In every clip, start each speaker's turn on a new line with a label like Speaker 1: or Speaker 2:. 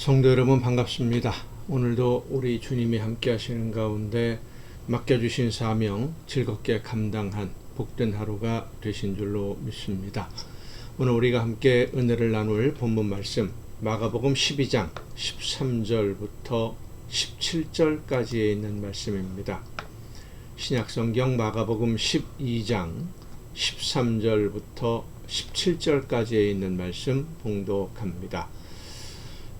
Speaker 1: 성도 여러분 반갑습니다. 오늘도 우리 주님이 함께 하시는 가운데 맡겨주신 사명 즐겁게 감당한 복된 하루가 되신 줄로 믿습니다. 오늘 우리가 함께 은혜를 나눌 본문 말씀 마가복음 12장 13절부터 17절까지에 있는 말씀입니다. 신약성경 마가복음 12장 13절부터 17절까지에 있는 말씀 봉독합니다.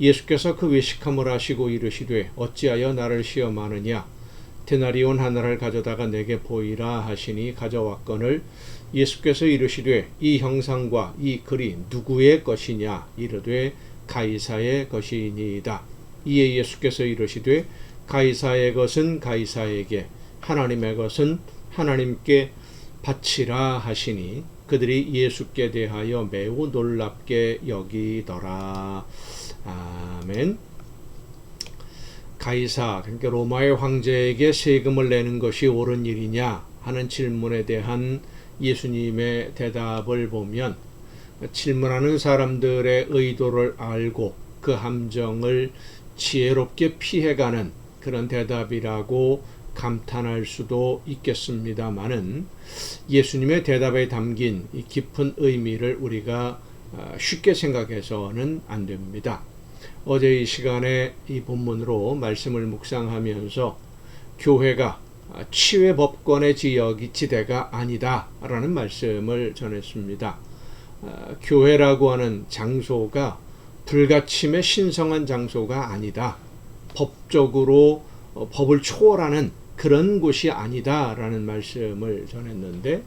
Speaker 1: 예수께서 그 외식함을 하시고 이르시되 어찌하여 나를 시험하느냐? 데나리온 하나를 가져다가 내게 보이라 하시니 가져왔거늘 예수께서 이르시되 이 형상과 이 글이 누구의 것이냐? 이르되 가이사의 것이니이다. 이에 예수께서 이르시되 가이사의 것은 가이사에게 하나님의 것은 하나님께 바치라 하시니 그들이 예수께 대하여 매우 놀랍게 여기더라. 아멘. 가이사 그러니까 로마의 황제에게 세금을 내는 것이 옳은 일이냐 하는 질문에 대한 예수님의 대답을 보면 질문하는 사람들의 의도를 알고 그 함정을 지혜롭게 피해가는 그런 대답이라고 감탄할 수도 있겠습니다만은 예수님의 대답에 담긴 이 깊은 의미를 우리가 아, 쉽게 생각해서는 안 됩니다. 어제 이 시간에 이 본문으로 말씀을 묵상하면서 교회가 치외 법권의 지역이 지대가 아니다라는 말씀을 전했습니다. 아, 교회라고 하는 장소가 불가침의 신성한 장소가 아니다. 법적으로 어, 법을 초월하는 그런 곳이 아니다라는 말씀을 전했는데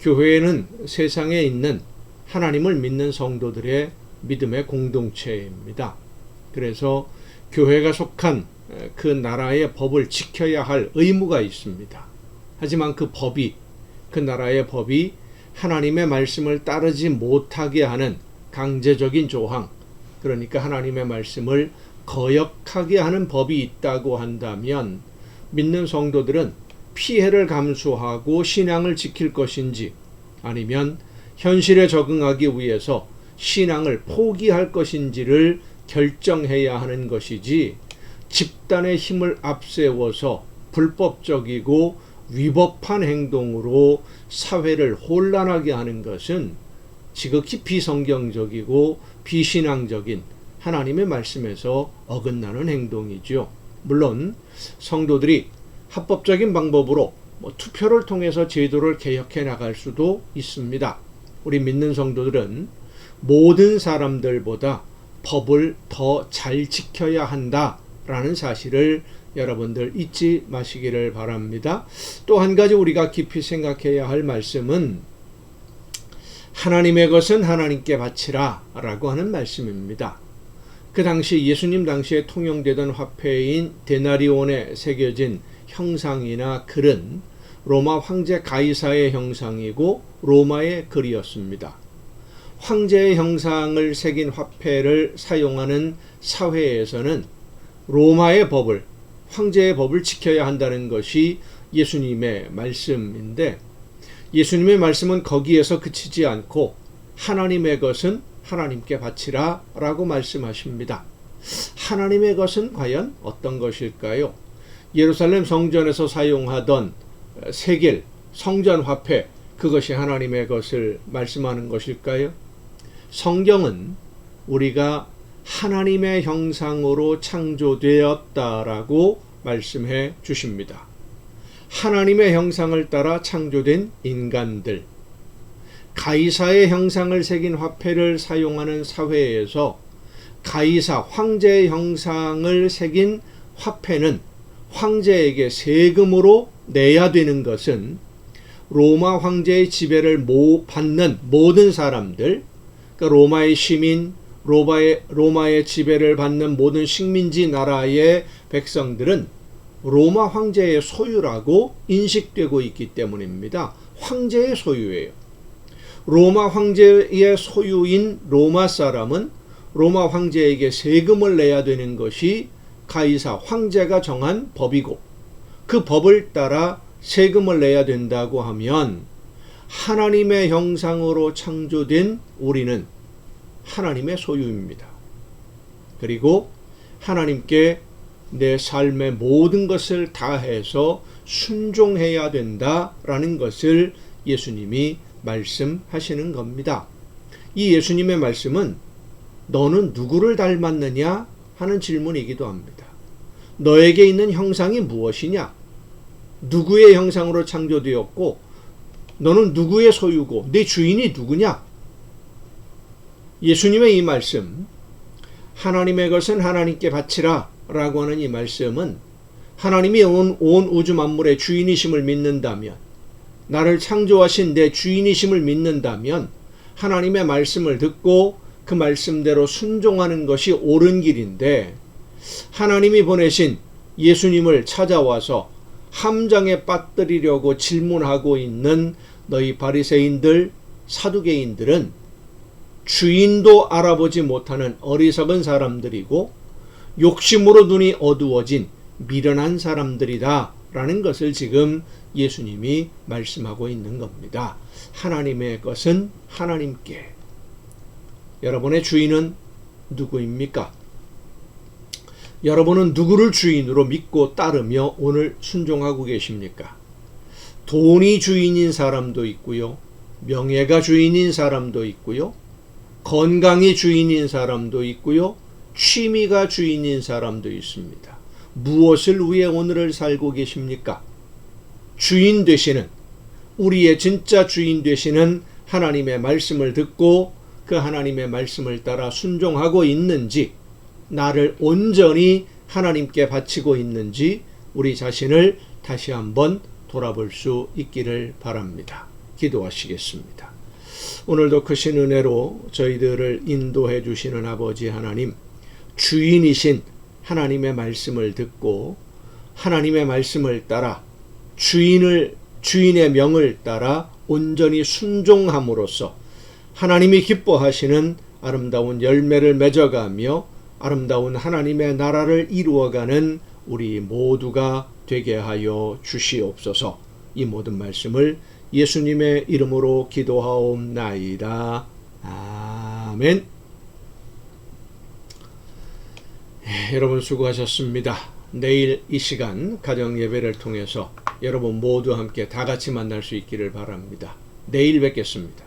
Speaker 1: 교회는 세상에 있는 하나님을 믿는 성도들의 믿음의 공동체입니다. 그래서 교회가 속한 그 나라의 법을 지켜야 할 의무가 있습니다. 하지만 그 법이 그 나라의 법이 하나님의 말씀을 따르지 못하게 하는 강제적인 조항 그러니까 하나님의 말씀을 거역하게 하는 법이 있다고 한다면 믿는 성도들은 피해를 감수하고 신앙을 지킬 것인지 아니면 현실에 적응하기 위해서 신앙을 포기할 것인지를 결정해야 하는 것이지 집단의 힘을 앞세워서 불법적이고 위법한 행동으로 사회를 혼란하게 하는 것은 지극히 비성경적이고 비신앙적인 하나님의 말씀에서 어긋나는 행동이죠. 물론 성도들이 합법적인 방법으로 뭐 투표를 통해서 제도를 개혁해 나갈 수도 있습니다. 우리 믿는 성도들은 모든 사람들보다 법을 더 잘 지켜야 한다라는 사실을 여러분들 잊지 마시기를 바랍니다. 또 한 가지 우리가 깊이 생각해야 할 말씀은 하나님의 것은 하나님께 바치라 라고 하는 말씀입니다. 그 당시 예수님 당시에 통용되던 화폐인 데나리온에 새겨진 형상이나 글은 로마 황제 가이사의 형상이고 로마의 글이었습니다. 황제의 형상을 새긴 화폐를 사용하는 사회에서는 로마의 법을 황제의 법을 지켜야 한다는 것이 예수님의 말씀인데 예수님의 말씀은 거기에서 그치지 않고 하나님의 것은 하나님께 바치라 라고 말씀하십니다. 하나님의 것은 과연 어떤 것일까요? 예루살렘 성전에서 사용하던 세겔, 성전 화폐, 그것이 하나님의 것을 말씀하는 것일까요? 성경은 우리가 하나님의 형상으로 창조되었다라고 말씀해 주십니다. 하나님의 형상을 따라 창조된 인간들, 가이사의 형상을 새긴 화폐를 사용하는 사회에서 가이사 황제의 형상을 새긴 화폐는 황제에게 세금으로 내야 되는 것은 로마 황제의 지배를 모, 받는 모든 사람들, 그러니까 로마의 시민, 로마의, 로마의 지배를 받는 모든 식민지 나라의 백성들은 로마 황제의 소유라고 인식되고 있기 때문입니다. 황제의 소유예요. 로마 황제의 소유인 로마 사람은 로마 황제에게 세금을 내야 되는 것이 가이사 황제가 정한 법이고 그 법을 따라 세금을 내야 된다고 하면 하나님의 형상으로 창조된 우리는 하나님의 소유입니다. 그리고 하나님께 내 삶의 모든 것을 다해서 순종해야 된다라는 것을 예수님이 말씀하시는 겁니다. 이 예수님의 말씀은 너는 누구를 닮았느냐 하는 질문이기도 합니다. 너에게 있는 형상이 무엇이냐? 누구의 형상으로 창조되었고 너는 누구의 소유고 내 주인이 누구냐? 예수님의 이 말씀 하나님의 것은 하나님께 바치라 라고 하는 이 말씀은 하나님이 온, 온 우주 만물의 주인이심을 믿는다면 나를 창조하신 내 주인이심을 믿는다면 하나님의 말씀을 듣고 그 말씀대로 순종하는 것이 옳은 길인데 하나님이 보내신 예수님을 찾아와서 함정에 빠뜨리려고 질문하고 있는 너희 바리새인들 사두개인들은 주인도 알아보지 못하는 어리석은 사람들이고 욕심으로 눈이 어두워진 미련한 사람들이다 라는 것을 지금 예수님이 말씀하고 있는 겁니다. 하나님의 것은 하나님께 여러분의 주인은 누구입니까? 여러분은 누구를 주인으로 믿고 따르며 오늘 순종하고 계십니까? 돈이 주인인 사람도 있고요. 명예가 주인인 사람도 있고요. 건강이 주인인 사람도 있고요. 취미가 주인인 사람도 있습니다. 무엇을 위해 오늘을 살고 계십니까? 주인 되시는 우리의 진짜 주인 되시는 하나님의 말씀을 듣고 그 하나님의 말씀을 따라 순종하고 있는지 나를 온전히 하나님께 바치고 있는지 우리 자신을 다시 한번 돌아볼 수 있기를 바랍니다. 기도하시겠습니다. 오늘도 크신 은혜로 저희들을 인도해 주시는 아버지 하나님, 주인이신 하나님의 말씀을 듣고 하나님의 말씀을 따라 주인을 주인의 명을 따라 온전히 순종함으로써 하나님이 기뻐하시는 아름다운 열매를 맺어가며 아름다운 하나님의 나라를 이루어가는 우리 모두가 되게 하여 주시옵소서. 이 모든 말씀을 예수님의 이름으로 기도하옵나이다. 아멘. 예, 여러분 수고하셨습니다. 내일 이 시간 가정 예배를 통해서 여러분 모두 함께 다 같이 만날 수 있기를 바랍니다. 내일 뵙겠습니다.